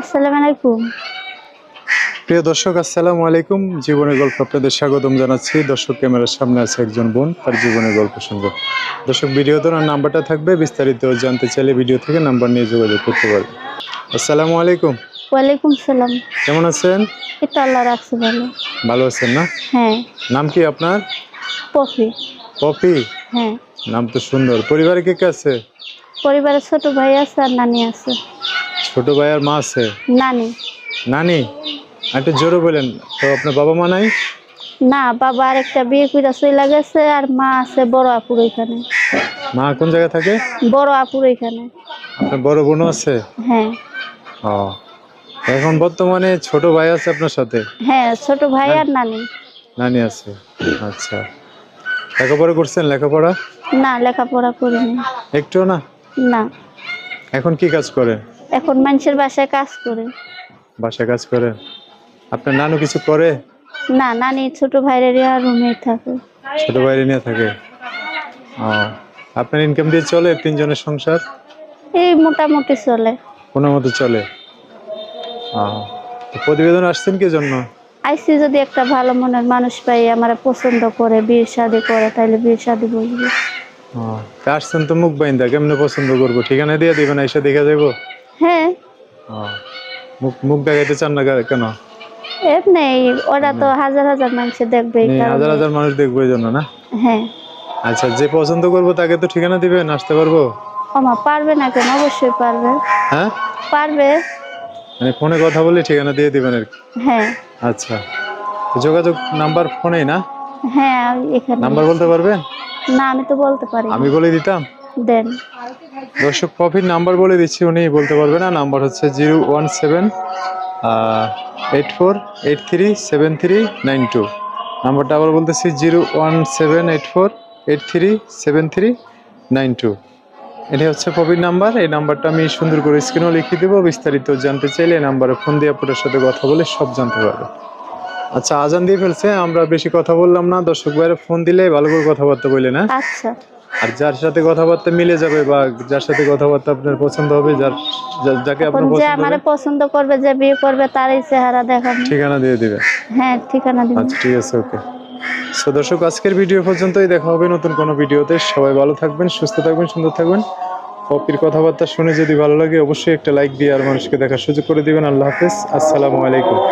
আসসালামু আলাইকুম। প্রিয় দর্শক আসসালামু আলাইকুম। জীবনের গল্প আপনাদের স্বাগতম জানাচ্ছি। দর্শক ক্যামেরার সামনে আছে একজন বোন তার জীবনের গল্প শুনব। দর্শক ভিডিও তো নাম্বারটা থাকবে বিস্তারিত জানতে চাইলে ভিডিও থেকে নাম্বার নিয়ে যোগাযোগ করতে পারবে আসসালামু আলাইকুম। ওয়ালাইকুম সালাম কেমন আছেন? এই তো আল্লাহ রাখছে ভালো। ভালো আছেন না? হ্যাঁ। নাম কি আপনার? পপি। পপি? হ্যাঁ। নাম তো সুন্দর। পরিবারে কে কে আছে? পরিবারের ছোট ভাই আছে আর নানি আছে। ছোট ভাই আর মা আছে? নানি। নানি? একটু জোরে বলেন তো আপনার বাবা মা নাই? না বাবা আর একটা বিয়ে করে চলে গেছে আর মা আছে বড় আপুর এখানে মা কোন জায়গায় থাকে? বড় আপুর এখানে আপনার বড় বোনও আছে? হ্যাঁ। ও। এখন বর্তমানে ছোট ভাই আছে আপনার সাথে? হ্যাঁ ছোট ভাই আর নানি। নানি আছে। আচ্ছা। লেখাপড়া করছেন লেখাপড়া? না লেখাপড়া করিনি। একটুও না? না। এখন কি কাজ করেন? এখন মানুষের বাসায় কাজ করে। বাসায় কাজ করে। আপনার নানু কিছু করে? না নানি ছোট ভাইয়ের রুমে থাকে। ছোট বাইরে নিয়ে থাকে। ও আপনার ইনকাম দিয়ে চলে তিনজনের সংসার? এই মোটামুটি চলে। কোনো মতো চলে। প্রতিবেদন আসছেন কি জন্য? আইসি যদি একটা ভালো মনের মানুষ পাই আমার পছন্দ করে বিয়ে শাদি করে তাহলে বিয়ে শাদি তা আসছেন তো মুখ বাইন্দা কেমনে পছন্দ করব? ঠিকানা দিয়ে দিবেন এসে দেখে যাব হ্যাঁ। মুখ মুখ দেখাইতে চান না কেন? এমনি ওরা তো হাজার হাজার মানুষ দেখবে। হাজার হাজার মানুষ দেখব এই জন্য না? হ্যাঁ। আচ্ছা যে পছন্দ করব তাকে তো ঠিকানা দিবেন আসতে পারব? আমা পারবে না কেন? অবশ্যই পারবে। হ্যাঁ? পারবে। মানে ফোনে কথা বলে ঠিকানা দিয়ে দিবেন আর কি? হ্যাঁ। আচ্ছা। যোগাযোগ নাম্বার ফোনেই না? হ্যাঁ এখানে নাম্বার বলতে পারবেন? না আমি তো বলতে পারি আমি বলে দিতাম? দেন। দর্শক, প্রফিট নাম্বার বলে দিচ্ছি উনি বলতে পারবে না। নাম্বার হচ্ছে zero one seven eight four, eight three, seven three, nine two. নাম্বারটা আবার বলতেছি, zero one seven, eight four, eight three, seven three, nine two. এটা হচ্ছে প্রফিট নাম্বার। এই নাম্বারটা আমি সুন্দর করে স্ক্রিনেও লিখে দেবো। বিস্তারিত জানতে চাইলে এই নাম্বারে ফোন দিয়ে আপনার সাথে কথা বলে সব জানতে পারবে আচ্ছা আজান দিয়ে ফেলছে, আমরা বেশি কথা বললাম না। দর্শক ভাইয়ের ফোন দিলে ভালো করে কথাবার্তা বলে না। আচ্ছা। আর যার সাথে কথাবার্তা মিলে যাবে বা যার সাথে কথাবার্তা আপনার পছন্দ হবে যার যা- যাকে আপনার যে পছন্দ আমারে পছন্দ করবে যে বিয়ে করবে তারই চেহারা দেখাবো। ঠিকানা দিয়ে দিবে। হ্যাঁ ঠিকানা দিব। আচ্ছা ঠিক আছে ওকে। সো দর্শক আজকের ভিডিও পর্যন্তই। দেখা হবে নতুন কোনো ভিডিওতে। সবাই ভালো থাকবেন সুস্থ থাকবেন সুন্দর থাকবেন। কপির কথাবার্তা শুনে যদি ভালো লাগে অবশ্যই একটা লাইক দিয়ে আর মানুষকে দেখার সুযোগ করে দিবেন। আল্লাহ হাফেজ। আসসালামু আলাইকুম।